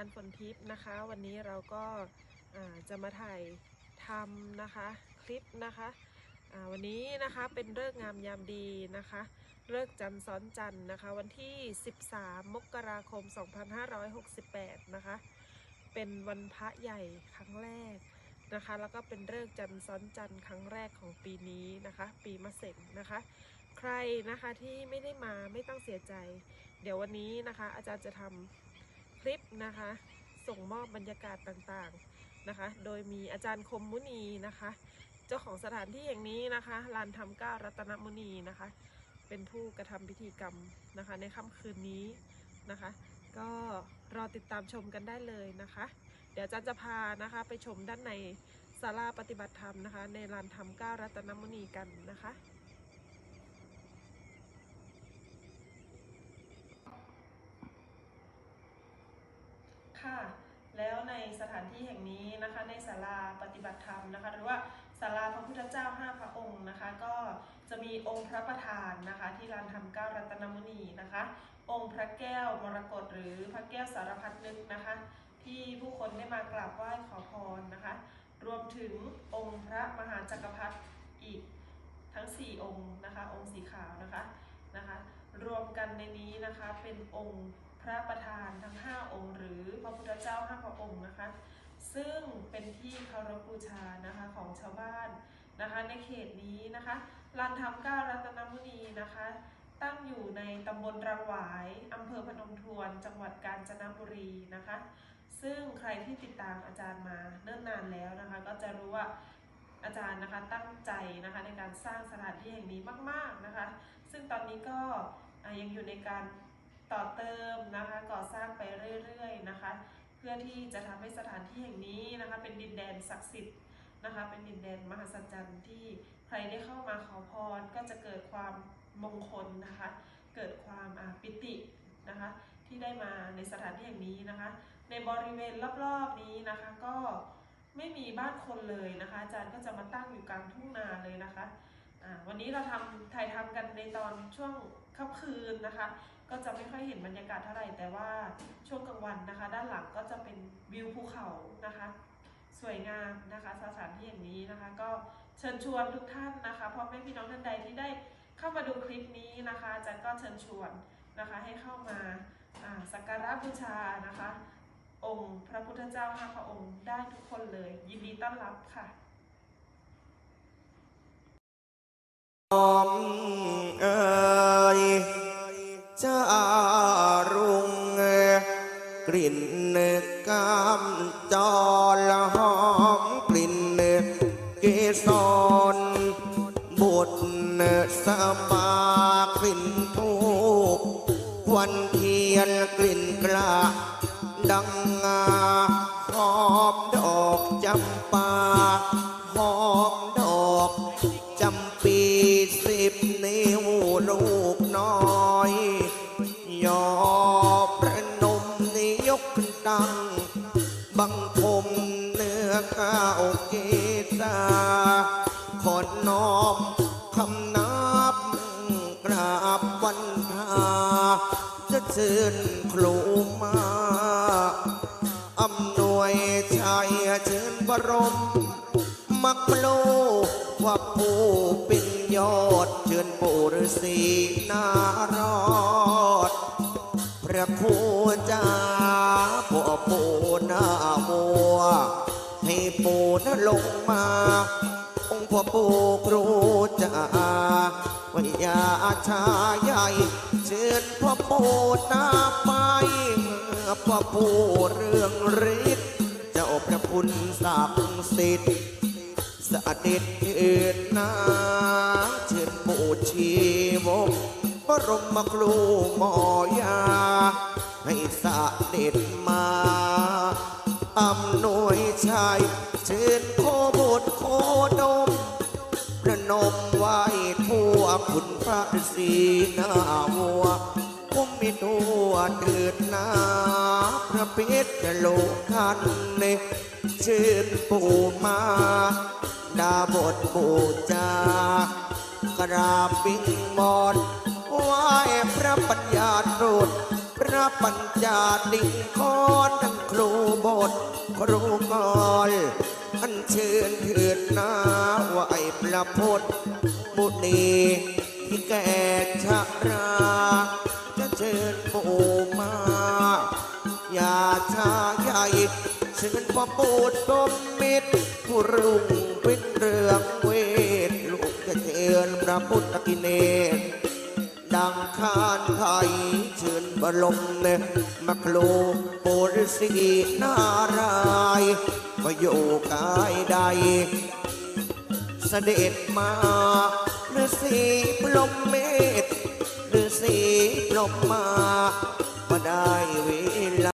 ารย์ฝนทิพย์นะคะ วันนี้เราก็จะมาถ่ายทำนะคะคลิปนะคะวันนี้นะคะเป็นเลิกงามยามดีนะคะเลิกจันทร์ซ้อนจันทร์นะคะ วันที่ 13 มกราคม 2568 นะคะ เป็นวันพระใหญ่ครั้งแรกนะคะ แล้วก็เป็นเลิกจันทร์ซ้อนจันทร์ครั้งแรกของปีนี้นะคะ ปีมะเสงนะคะ ใครนะคะที่ไม่ได้มาไม่ต้องเสียใจ เดี๋ยววันนี้นะคะ อาจารย์จะทำ คลิปนะคะ ส่งมอบบรรยากาศต่างๆนะคะ โดยมีอาจารย์คมมุนีนะคะ เจ้าของสถานที่แห่งนี้นะคะลานธรรมก้ารัตนมุนีนะคะ เป็นผู้กระทำพิธีกรรมนะคะ ในค่ำคืนนี้นะคะ ก็รอติดตามชมกันได้เลยนะคะ เดี๋ยวอาจารย์จะพานะคะไปชมด้านในศาลาปฏิบัติธรรมนะคะ ในลานธรรมก้ารัตนมุนีกันนะคะ ค่ะ แล้วในสถานที่แห่งนี้นะคะในศาลาปฏิบัติธรรมนะคะหรือว่าศาลาพระพุทธเจ้าห้าพระองค์นะคะ ก็จะมีองค์พระประธานนะคะ ที่ลานธรรมเก้ารัตนมุนีนะคะ องค์พระแก้วมรกตหรือพระแก้วสารพัดนึกนะคะ ที่ผู้คนได้มากราบไหว้ขอพรนะคะ รวมถึงองค์พระมหาจักรพรรดิอีกทั้ง 4 องค์นะคะ องค์สีขาวนะคะนะคะ รวมกันในนี้นะคะเป็นองค์ พระประธานทั้ง 5 องค์ หรือพระพุทธเจ้าห้าพระองค์นะคะ ซึ่งเป็นที่เคารพบูชานะคะของชาวบ้านนะคะในเขตนี้นะคะลานธรรมเก้ารัตนมุนีนะคะ ตั้งอยู่ในตำบลรังหวายอำเภอพนมทวน จังหวัดกาญจนบุรีนะคะ ซึ่งใครที่ติดตามอาจารย์มาเนิ่นนานแล้วนะคะ ก็จะรู้ว่าอาจารย์นะคะตั้งใจนะคะในการสร้างสถานที่แห่งนี้มาก ๆนะคะ ซึ่งตอนนี้ก็ยังอยู่ในการ ต่อเติมนะคะก่อสร้างไปเรื่อยๆนะคะ เพื่อที่จะทำให้สถานที่แห่งนี้นะคะ เป็นดินแดนศักดิ์สิทธิ์นะคะ เป็นดินแดนมหัศจรรย์ที่ใครได้เข้ามาขอพรก็จะเกิดความมงคลนะคะ เกิดความปิตินะคะที่ได้มาในสถานที่แห่งนี้นะคะ ในบริเวณรอบๆนี้นะคะก็ไม่มีบ้านคนเลยนะคะ อาจารย์ก็จะมาตั้งอยู่กลางทุ่งนาเลยนะคะ วันนี้เราทำถ่ายทำกันในตอนช่วงค่ำคืนนะคะ ก็จะไม่ค่อยเห็นบรรยากาศเท่าไหร่ แต่ว่าช่วงกลางวันนะคะ ด้านหลังก็จะเป็นวิวภูเขานะคะ สวยงามนะคะสถานที่อย่างนี้นะคะ ก็เชิญชวนทุกท่านนะคะพ่อแม่พี่น้องท่านใดที่ได้เข้ามาดูคลิปนี้นะคะจารย์ก็เชิญชวนนะคะให้เข้ามาอ่าสักการะบูชานะคะ องค์พระพุทธเจ้าห้าพระองค์ได้ทุกคนเลย ยินดีต้อนรับค่ะ อมเอ่ยจะรุงกลิ่นกามจรหอมกลิ่นเนื้อกสรบุตรเนื้อสมากลิ่นทูปวันเทียนกลิ่นกระ ดังงาหอมดอกจำปาหอม จำปีสิบนิ้วลูกน้อย ยอประนมนิยกขึ้นตั้งบังคมเนื้อก้าวเกษาขอน้อมคำนับกราบวันทาจะเชิญครูมาอำนวยชัยเชิญบรมมักโล ว่าผู้เป็นยอดเชิญปู่ฤาษีนารอด พระครูจ้าพ่อปู่หน้ามัว ให้ปู่นั้นลงมา องค์พ่อปู่ครูจ้าวิยาชาใหญ่ เชิญพ่อปู่หน้าไปเมื่อพ่อปู่เรื่องฤทธิ์เจ้าพระคุณศักดิ์สิทธิ์ สเด็จเถิดนาเชิญปูชีวกบรมครูหมอยา ให้สเด็จมาอำนวยชัยเชิญโคบุตรโคดมประนมไหว้ทั่วคุณพระฤาษีนาวัวกุมมีตัวเถิดนาพระเพชรโลคันเนเชิญปู่มา ดาบทบูจากราบบิงบอนไหว้พระปัญญาโปรดพระปัญจาดิงคอนท่านครูบทครูกรอันเชิญเถิดนาว่าไอ้พระพุทธมุนีที่แก่ชราจะเชิญปู่มาอย่าชาใหญ่เชิญพ่อปู่ดมมิตรผู้รุ่ง เป็นเรื่องเวทลูกจะเชิญพระพุทธกิเนศดังคานไทยเชิญบรมเนมาโคลปุรสีนารายณ์มาอยู่กายใด เสด็จมาฤาษีปลมเมตฤาษีปลมมามาได้เวลา